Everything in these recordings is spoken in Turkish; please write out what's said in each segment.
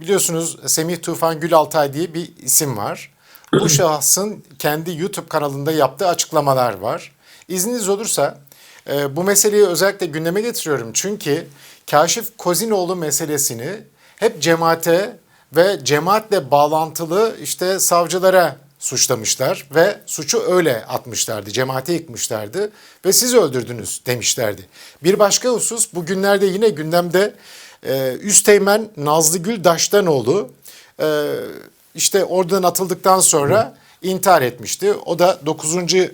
Biliyorsunuz Semih Tufan Gülaltay diye bir isim var. Bu şahsın kendi YouTube kanalında yaptığı açıklamalar var. İzniniz olursa e, bu meseleyi özellikle gündeme getiriyorum. Çünkü Kaşif Kozinoğlu meselesini hep cemaate ve cemaatle bağlantılı işte savcılara suçlamışlar ve suçu öyle atmışlardı. Cemaate yıkmışlardı ve siz öldürdünüz demişlerdi. Bir başka husus bugünlerde yine gündemde e, Üsteğmen Nazlıgül Daştanoğlu e, işte oradan atıldıktan sonra intihar etmişti. O da 9. e,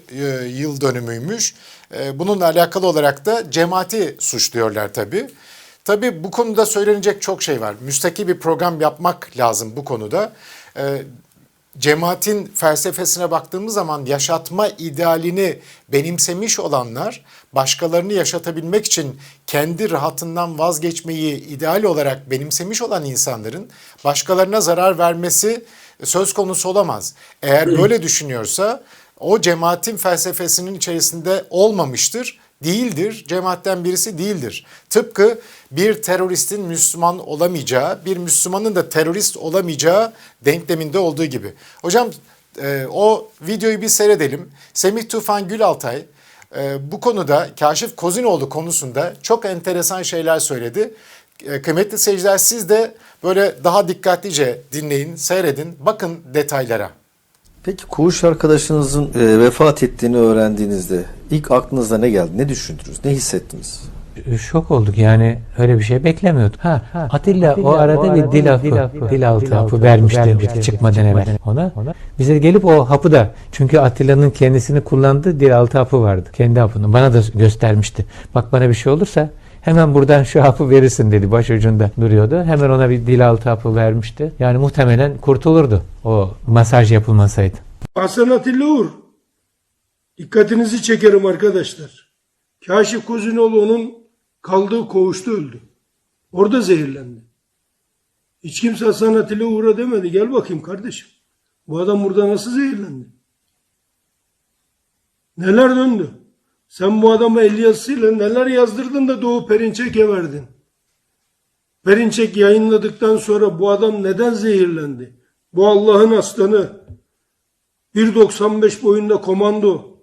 yıl dönümüymüş. E, bununla alakalı olarak da cemaati suçluyorlar tabii. Tabii bu konuda söylenecek çok şey var. Müstakil bir program yapmak lazım bu konuda. Cemaatin felsefesine baktığımız zaman yaşatma idealini benimsemiş olanlar başkalarını yaşatabilmek için kendi rahatından vazgeçmeyi ideal olarak benimsemiş olan insanların başkalarına zarar vermesi söz konusu olamaz. Eğer böyle düşünüyorsa o cemaatin felsefesinin içerisinde olmamıştır değildir. Cemaatten birisi değildir. Tıpkı bir teröristin Müslüman olamayacağı, bir Müslümanın da terörist olamayacağı denkleminde olduğu gibi. Hocam e, o videoyu bir seyredelim. Semih Tufan Gülaltay e, bu konuda Kaşif Kozinoğlu konusunda çok enteresan şeyler söyledi. E, kıymetli seyirciler siz de böyle daha dikkatlice dinleyin, seyredin, bakın detaylara. Peki koğuş arkadaşınızın e, vefat ettiğini öğrendiğinizde ilk aklınıza ne geldi? Ne düşündünüz? Ne hissettiniz? Şok olduk yani öyle bir şey beklemiyorduk. Ha, Atilla, o arada bir dil hapı, dil altı hapı vermişti çıkmadan evvel ona. Bize gelip o hapı da çünkü Atilla'nın kendisini kullandığı dil altı hapı vardı. Kendi hapını bana da göstermişti. Bak bana bir şey olursa hemen buradan şu hapı verirsin dedi. Başucunda duruyordu. Hemen ona bir dil altı hapı vermişti. Yani muhtemelen kurtulurdu o masaj yapılmasaydı. Hasan Atilla Uğur. Dikkatinizi çekerim arkadaşlar. Kaşif Kozinoğlu onun kaldığı koğuşta öldü. Orada zehirlendi. Hiç kimse Hasan Atilla Uğur'a demedi. Gel bakayım kardeşim. Bu adam burada nasıl zehirlendi? Neler döndü? Sen bu adama el neler yazdırdın da Doğu Perinçek'e verdin? Perinçek yayınladıktan sonra bu adam neden zehirlendi? Bu Allah'ın aslanı, 1.95 boyunda komando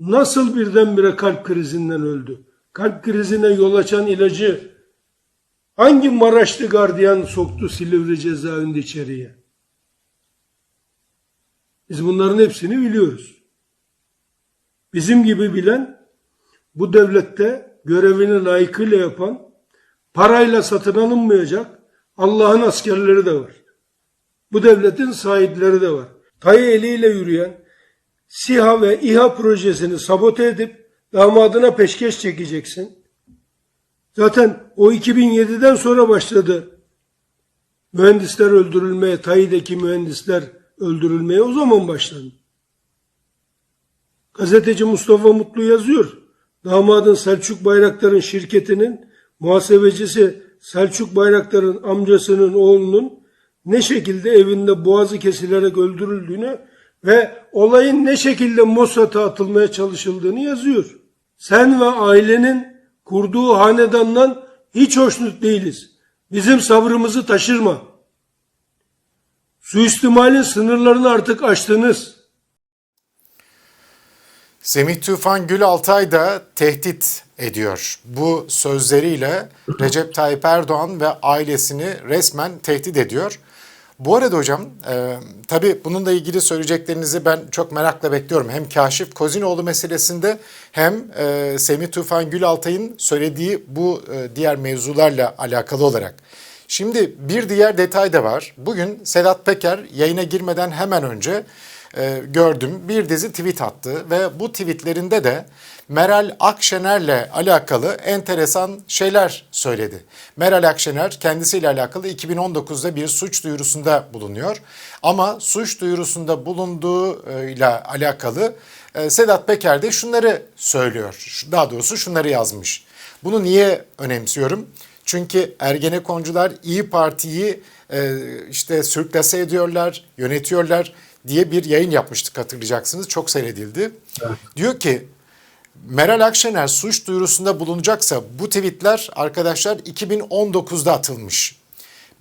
nasıl birdenbire kalp krizinden öldü? Kalp krizine yol açan ilacı hangi Maraşlı gardiyan soktu Silivri cezaevinde içeriye? Biz bunların hepsini biliyoruz. Bizim gibi bilen bu devlette görevini layıkıyla yapan, parayla satın alınmayacak Allah'ın askerleri de var. Bu devletin sahipleri de var. Tayı eliyle yürüyen SİHA ve İHA projesini sabote edip damadına peşkeş çekeceksin. Zaten o 2007'den sonra başladı. Mühendisler öldürülmeye, Tayyip'deki mühendisler öldürülmeye o zaman başladı. Gazeteci Mustafa Mutlu yazıyor. Damadın Selçuk Bayraktar'ın şirketinin muhasebecisi Selçuk Bayraktar'ın amcasının oğlunun ne şekilde evinde boğazı kesilerek öldürüldüğünü ve olayın ne şekilde Mossad'a atılmaya çalışıldığını yazıyor. Sen ve ailenin kurduğu hanedandan hiç hoşnut değiliz. Bizim sabrımızı taşırma. Suistimalin sınırlarını artık aştınız. Semih Tufan Gül Altay da tehdit ediyor. Bu sözleriyle Recep Tayyip Erdoğan ve ailesini resmen tehdit ediyor. Bu arada hocam e, tabii bununla ilgili söyleyeceklerinizi ben çok merakla bekliyorum. Hem Kaşif Kozinoğlu meselesinde hem e, Semih Tufan Gül Altay'ın söylediği bu e, diğer mevzularla alakalı olarak. Şimdi bir diğer detay da var. Bugün Sedat Peker yayına girmeden hemen önce e, gördüm bir dizi tweet attı ve bu tweetlerinde de Meral Akşener'le alakalı enteresan şeyler söyledi. Meral Akşener kendisiyle alakalı 2019'da bir suç duyurusunda bulunuyor. Ama suç duyurusunda bulunduğuyla alakalı e, Sedat Peker de şunları söylüyor. Daha doğrusu şunları yazmış. Bunu niye önemsiyorum? Çünkü Ergenekoncular İyi Parti'yi e, işte sürklase ediyorlar, yönetiyorlar diye bir yayın yapmıştık hatırlayacaksınız. Çok seyredildi. Evet. Diyor ki Meral Akşener suç duyurusunda bulunacaksa bu tweetler arkadaşlar 2019'da atılmış.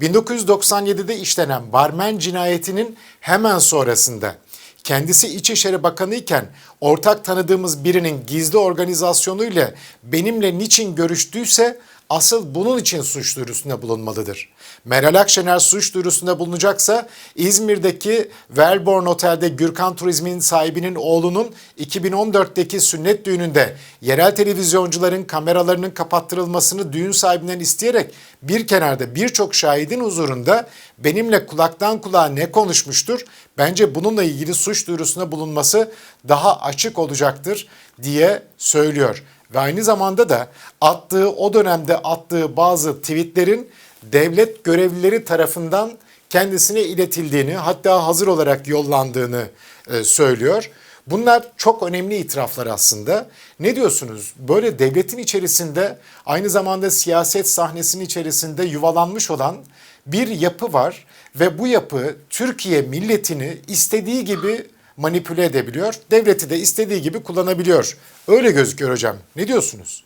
1997'de işlenen Barmen cinayetinin hemen sonrasında kendisi İçişleri Bakanı iken ortak tanıdığımız birinin gizli organizasyonuyla benimle niçin görüştüyse asıl bunun için suç duyurusunda bulunmalıdır. Meral Akşener suç duyurusunda bulunacaksa İzmir'deki Welborn Otel'de Gürkan Turizm'in sahibinin oğlunun 2014'teki sünnet düğününde yerel televizyoncuların kameralarının kapattırılmasını düğün sahibinden isteyerek bir kenarda birçok şahidin huzurunda benimle kulaktan kulağa ne konuşmuştur? Bence bununla ilgili suç duyurusunda bulunması daha açık olacaktır diye söylüyor. Ve aynı zamanda da attığı o dönemde attığı bazı tweetlerin devlet görevlileri tarafından kendisine iletildiğini hatta hazır olarak yollandığını e, söylüyor. Bunlar çok önemli itiraflar aslında. Ne diyorsunuz? Böyle devletin içerisinde aynı zamanda siyaset sahnesinin içerisinde yuvalanmış olan bir yapı var ve bu yapı Türkiye milletini istediği gibi manipüle edebiliyor. Devleti de istediği gibi kullanabiliyor. Öyle gözüküyor hocam. Ne diyorsunuz?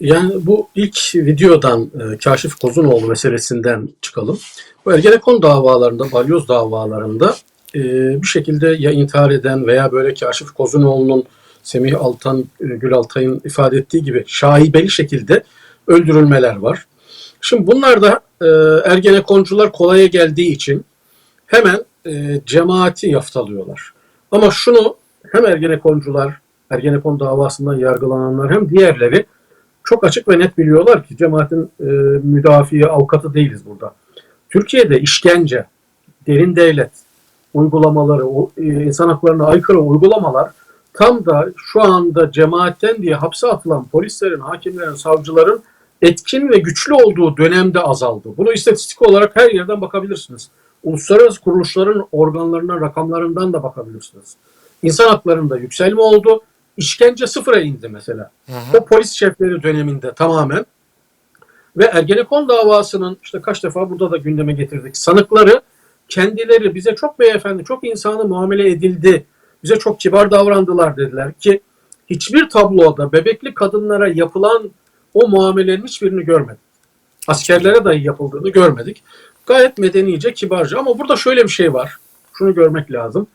Yani bu ilk videodan e, Kaşif Kozunoğlu meselesinden çıkalım. Bu Ergenekon davalarında, balyoz davalarında e, bir şekilde ya intihar eden veya böyle Kaşif Kozunoğlu'nun Semih Altan, e, Gül Altay'ın ifade ettiği gibi şaibeli şekilde öldürülmeler var. Şimdi bunlar da e, Ergenekoncular kolaya geldiği için hemen e, cemaati yaftalıyorlar. Ama şunu hem Ergenekoncular, Ergenekon davasından yargılananlar hem diğerleri çok açık ve net biliyorlar ki cemaatin e, müdafiği, avukatı değiliz burada. Türkiye'de işkence, derin devlet uygulamaları, o, e, insan haklarına aykırı uygulamalar tam da şu anda cemaatten diye hapse atılan polislerin, hakimlerin, savcıların etkin ve güçlü olduğu dönemde azaldı. Bunu istatistik olarak her yerden bakabilirsiniz. Uluslararası kuruluşların organlarından, rakamlarından da bakabilirsiniz. İnsan haklarında yükselme oldu. İşkence sıfıra indi mesela. O polis şefleri döneminde tamamen. Ve Ergenekon davasının işte kaç defa burada da gündeme getirdik. Sanıkları kendileri bize çok beyefendi, çok insanı muamele edildi. Bize çok kibar davrandılar dediler ki hiçbir tabloda bebekli kadınlara yapılan o muamelenin hiçbirini görmedik. Askerlere dahi yapıldığını görmedik. Gayet medenice, kibarca ama burada şöyle bir şey var. Şunu görmek lazım.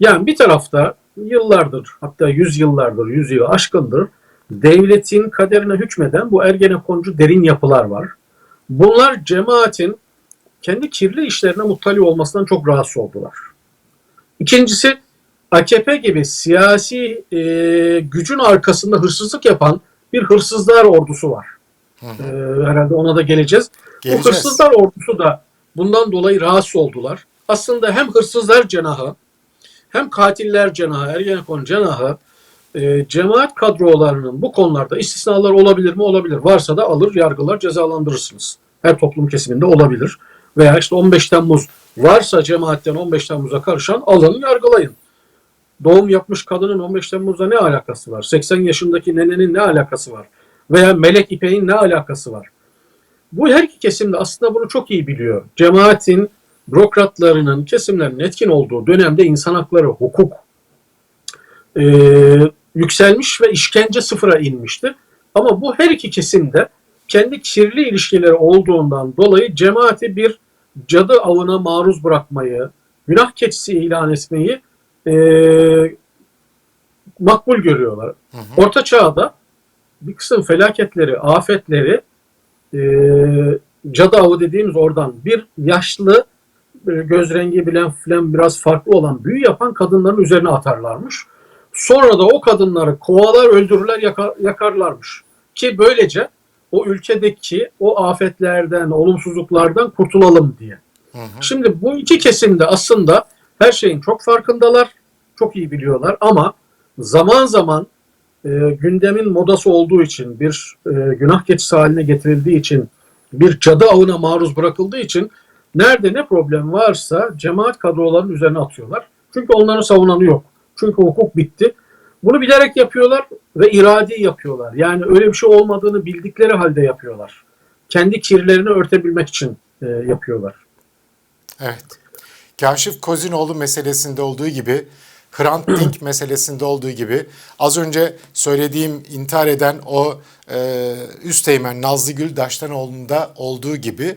Yani bir tarafta yıllardır hatta yüz yıllardır, yüz yılı aşkındır devletin kaderine hükmeden bu ergenekoncu derin yapılar var. Bunlar cemaatin kendi kirli işlerine muttali olmasından çok rahatsız oldular. İkincisi AKP gibi siyasi e, gücün arkasında hırsızlık yapan bir hırsızlar ordusu var. E, herhalde ona da geleceğiz. Geleceğiz. Bu hırsızlar ordusu da bundan dolayı rahatsız oldular. Aslında hem hırsızlar cenahı hem katiller cenahı, Ergenekon cenahı e, cemaat kadrolarının bu konularda istisnalar olabilir mi? Olabilir. Varsa da alır, yargılar, cezalandırırsınız. Her toplum kesiminde olabilir. Veya işte 15 Temmuz varsa cemaatten 15 Temmuz'a karışan alın, yargılayın. Doğum yapmış kadının 15 Temmuz'da ne alakası var? 80 yaşındaki nenenin ne alakası var? Veya Melek İpek'in ne alakası var? Bu her iki kesim de aslında bunu çok iyi biliyor. Cemaatin, bürokratlarının, kesimlerin etkin olduğu dönemde insan hakları, hukuk e, yükselmiş ve işkence sıfıra inmişti. Ama bu her iki kesimde kendi kirli ilişkileri olduğundan dolayı cemaati bir cadı avına maruz bırakmayı, günah keçisi ilan etmeyi e, makbul görüyorlar. Orta çağda bir kısım felaketleri, afetleri e, cadı avı dediğimiz oradan bir yaşlı e, göz rengi bilen filan biraz farklı olan büyü yapan kadınların üzerine atarlarmış. Sonra da o kadınları kovalar öldürürler yakar, yakarlarmış. Ki böylece o ülkedeki o afetlerden, olumsuzluklardan kurtulalım diye. Şimdi bu iki kesimde aslında her şeyin çok farkındalar, çok iyi biliyorlar ama zaman zaman e, gündemin modası olduğu için, bir e, günah keçisi haline getirildiği için, bir cadı avına maruz bırakıldığı için nerede ne problem varsa cemaat kadrolarının üzerine atıyorlar. Çünkü onların savunanı yok. Çünkü hukuk bitti. Bunu bilerek yapıyorlar ve iradi yapıyorlar. Yani öyle bir şey olmadığını bildikleri halde yapıyorlar. Kendi kirlerini örtebilmek için e, yapıyorlar. Evet. Kaşif Kozinoğlu meselesinde olduğu gibi, Hrant Dink meselesinde olduğu gibi, az önce söylediğim intihar eden o e, Üsteğmen Nazlıgül Daştanoğlu'nda olduğu gibi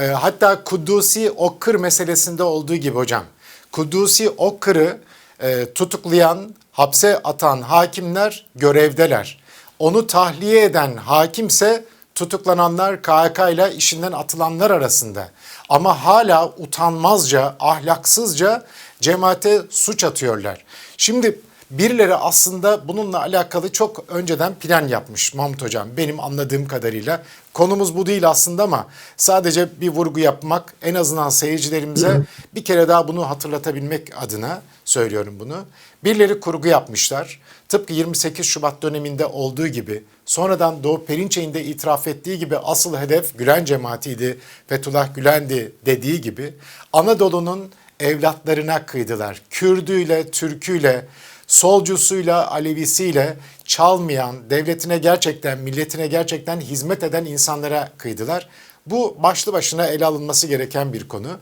E, hatta Kudusi Okkır meselesinde olduğu gibi hocam. Kudusi Okkır'ı e, tutuklayan, hapse atan hakimler görevdeler. Onu tahliye eden hakimse tutuklananlar KHK ile işinden atılanlar arasında. Ama hala utanmazca, ahlaksızca cemaate suç atıyorlar. Şimdi birileri aslında bununla alakalı çok önceden plan yapmış Mahmut Hocam benim anladığım kadarıyla. Konumuz bu değil aslında ama sadece bir vurgu yapmak en azından seyircilerimize bir kere daha bunu hatırlatabilmek adına söylüyorum bunu. Birileri kurgu yapmışlar. Tıpkı 28 Şubat döneminde olduğu gibi sonradan Doğu Perinçek'in de itiraf ettiği gibi asıl hedef Gülen cemaatiydi, Fethullah Gülen'di dediği gibi Anadolu'nun evlatlarına kıydılar. Kürdüyle, Türküyle, solcusuyla, Alevisiyle çalmayan, devletine gerçekten, milletine gerçekten hizmet eden insanlara kıydılar. Bu başlı başına ele alınması gereken bir konu.